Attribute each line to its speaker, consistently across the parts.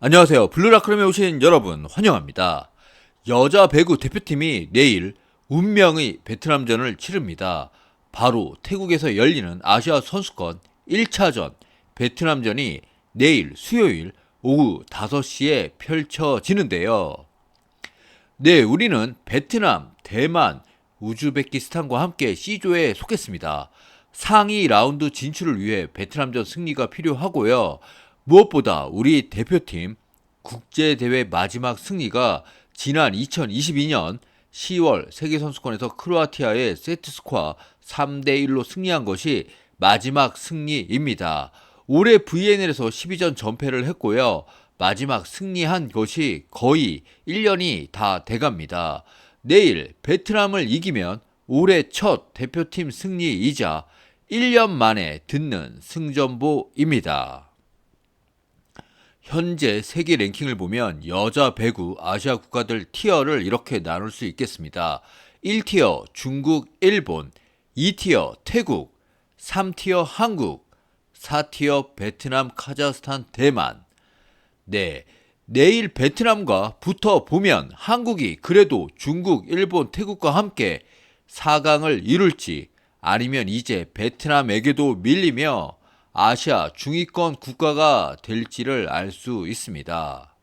Speaker 1: 안녕하세요. 블루라크럼에 오신 여러분 환영합니다. 여자 배구 대표팀이 내일 운명의 베트남전을 치릅니다. 바로 태국에서 열리는 아시아 선수권 1차전 베트남전이 내일 수요일 오후 5시에 펼쳐지는데요. 네, 우리는 베트남, 대만, 우즈베키스탄과 함께 C조에 속했습니다. 상위 라운드 진출을 위해 베트남전 승리가 필요하고요. 무엇보다 우리 대표팀 국제대회 마지막 승리가 지난 2022년 10월 세계선수권에서 크로아티아의 세트스코어 3대1로 승리한 것이 마지막 승리입니다. 올해 VNL에서 12전 전패를 했고요. 마지막 승리한 것이 거의 1년이 다 돼갑니다. 내일 베트남을 이기면 올해 첫 대표팀 승리이자 1년 만에 듣는 승전보입니다. 현재 세계 랭킹을 보면 여자 배구 아시아 국가들 티어를 이렇게 나눌 수 있겠습니다. 1티어 중국, 일본, 2티어 태국, 3티어 한국, 4티어 베트남, 카자흐스탄, 대만. 네. 내일 베트남과 붙어 보면 한국이 그래도 중국, 일본, 태국과 함께 4강을 이룰지 아니면 이제 베트남에게도 밀리며 아시아 중위권 국가가 될지를 알 수 있습니다.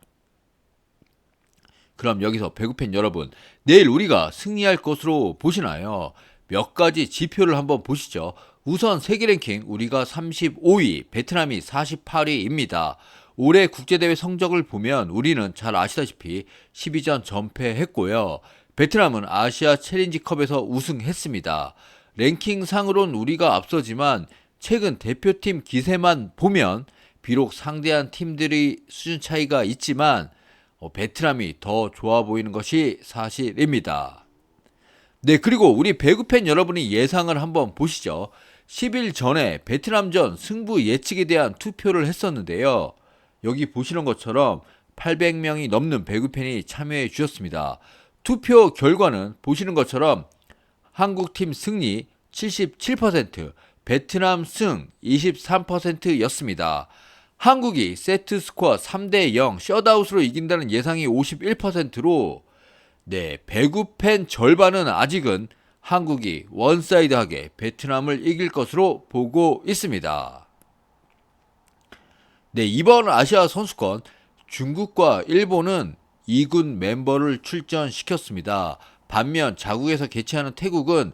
Speaker 1: 그럼 여기서 배구팬 여러분, 내일 우리가 승리할 것으로 보시나요? 몇 가지 지표를 한번 보시죠. 우선 세계 랭킹 우리가 35위, 베트남이 48위입니다. 올해 국제대회 성적을 보면 우리는 잘 아시다시피 12전 전패했고요. 베트남은 아시아 챌린지컵에서 우승했습니다. 랭킹상으론 우리가 앞서지만 최근 대표팀 기세만 보면 비록 상대한 팀들이 수준 차이가 있지만 어, 베트남이 더 좋아 보이는 것이 사실입니다. 네, 그리고 우리 배구팬 여러분이 예상을 한번 보시죠. 10일 전에 베트남전 승부 예측에 대한 투표를 했었는데요. 여기 보시는 것처럼 800명이 넘는 배구팬이 참여해 주셨습니다. 투표 결과는 보시는 것처럼 한국팀 승리 77%, 베트남 승 23%였습니다. 한국이 세트 스코어 3대 0 셧아웃으로 이긴다는 예상이 51%로 네, 배구 팬 절반은 아직은 한국이 원사이드하게 베트남을 이길 것으로 보고 있습니다. 네, 이번 아시아 선수권 중국과 일본은 2군 멤버를 출전시켰습니다. 반면 자국에서 개최하는 태국은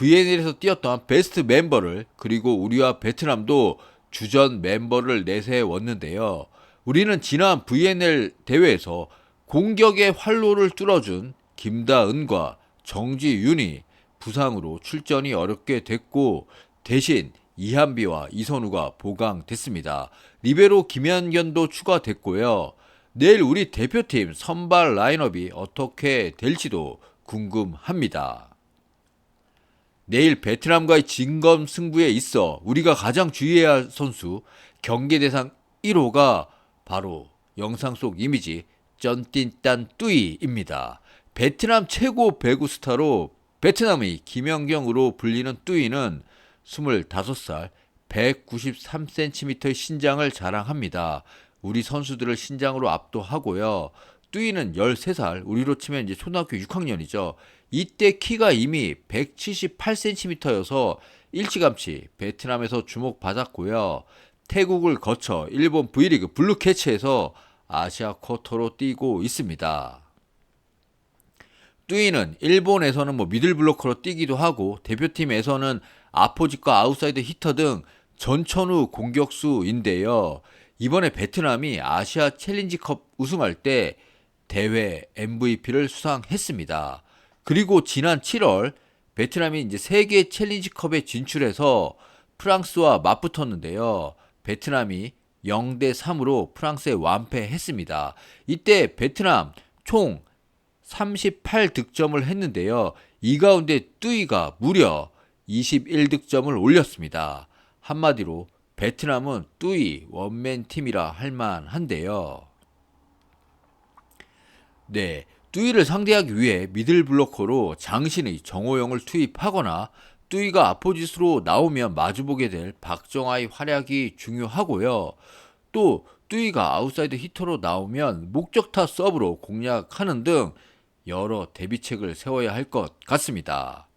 Speaker 1: VNL에서 뛰었던 베스트 멤버를 그리고 우리와 베트남도 주전 멤버를 내세웠는데요. 우리는 지난 VNL 대회에서 공격의 활로를 뚫어준 김다은과 정지윤이 부상으로 출전이 어렵게 됐고 대신 이한비와 이선우가 보강됐습니다. 리베로 김현견도 추가됐고요. 내일 우리 대표팀 선발 라인업이 어떻게 될지도 궁금합니다. 내일 베트남과의 진검 승부에 있어 우리가 가장 주의해야 할 선수 경계 대상 1호가 바로 영상 속 이미지 쩐틴딴 뚜이입니다. 베트남 최고 배구 스타로 베트남의 김연경으로 불리는 뚜이는 25살 193cm의 신장을 자랑합니다. 우리 선수들을 신장으로 압도하고요. 뚜이는 13살, 우리로 치면 이제 초등학교 6학년이죠. 이때 키가 이미 178cm여서 일찌감치 베트남에서 주목받았고요. 태국을 거쳐 일본 V리그 블루캐치에서 아시아 쿼터로 뛰고 있습니다. 뚜이는 일본에서는 뭐 미들 블로커로 뛰기도 하고 대표팀에서는 아포짓과 아웃사이드 히터 등 전천후 공격수인데요. 이번에 베트남이 아시아 챌린지컵 우승할 때 대회 MVP를 수상했습니다. 그리고 지난 7월 베트남이 이제 세계 챌린지컵에 진출해서 프랑스와 맞붙었는데요. 베트남이 0대 3으로 프랑스에 완패했습니다. 이때 베트남 총 38득점을 했는데요. 이 가운데 뚜이가 무려 21득점을 올렸습니다. 한마디로 베트남은 뚜이 원맨 팀이라 할 만한데요. 네. 뚜이를 상대하기 위해 미들 블로커로 장신의 정호영을 투입하거나 뚜이가 아포지스로 나오면 마주보게 될 박정아의 활약이 중요하고요. 또 뚜이가 아웃사이드 히터로 나오면 목적타 서브로 공략하는 등 여러 대비책을 세워야 할 것 같습니다.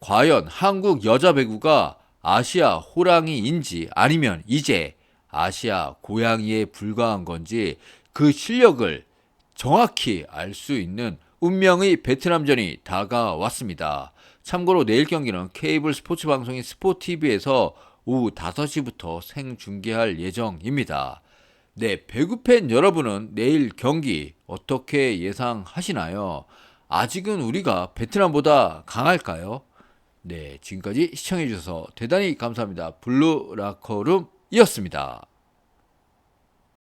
Speaker 1: 과연 한국 여자 배구가 아시아 호랑이인지 아니면 이제 아시아 고양이에 불과한 건지 그 실력을 정확히 알 수 있는 운명의 베트남전이 다가왔습니다. 참고로 내일 경기는 케이블 스포츠 방송인 스포티비에서 오후 5시부터 생중계할 예정입니다. 네, 배구팬 여러분은 내일 경기 어떻게 예상하시나요? 아직은 우리가 베트남보다 강할까요? 네, 지금까지 시청해주셔서 대단히 감사합니다. 블루 라커룸이었습니다.